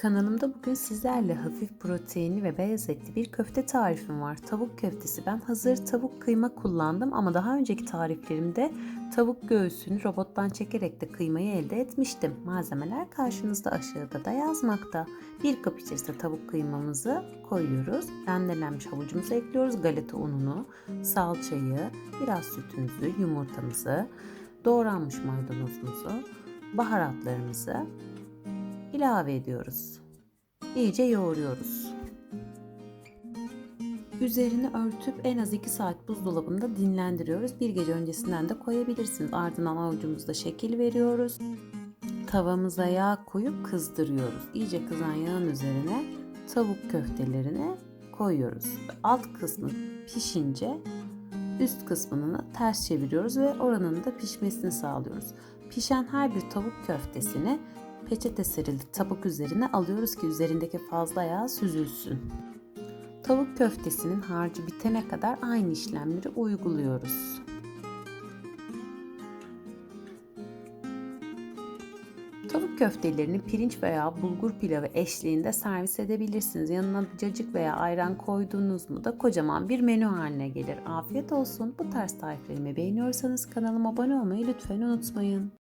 Kanalımda bugün sizlerle hafif proteinli ve beyaz etli bir köfte tarifim var. Tavuk köftesi. Ben hazır tavuk kıyma kullandım ama daha önceki tariflerimde tavuk göğsünü robottan çekerek de kıymayı elde etmiştim. Malzemeler karşınızda aşağıda da yazmakta. Bir kap içerisine tavuk kıymamızı koyuyoruz. Rendelenmiş havucumuzu ekliyoruz. Galeta ununu, salçayı, biraz sütümüzü, yumurtamızı, doğranmış maydanozumuzu, baharatlarımızı ilave ediyoruz. İyice yoğuruyoruz. Üzerini örtüp en az 2 saat buzdolabında dinlendiriyoruz. Bir gece öncesinden de koyabilirsiniz. Ardından avucumuzda şekil veriyoruz. Tavamıza yağ koyup kızdırıyoruz. İyice kızan yağın üzerine tavuk köftelerini koyuyoruz. Alt kısmı pişince üst kısmını ters çeviriyoruz ve oranın da pişmesini sağlıyoruz. Pişen her bir tavuk köftesini peçete serili tabak üzerine alıyoruz ki üzerindeki fazla yağ süzülsün. Tavuk köftesinin harcı bitene kadar aynı işlemleri uyguluyoruz. Tavuk köftelerini pirinç veya bulgur pilavı eşliğinde servis edebilirsiniz. Yanına cacık veya ayran koyduğunuz mu da kocaman bir menü haline gelir. Afiyet olsun. Bu tarz tariflerimi beğeniyorsanız kanalıma abone olmayı lütfen unutmayın.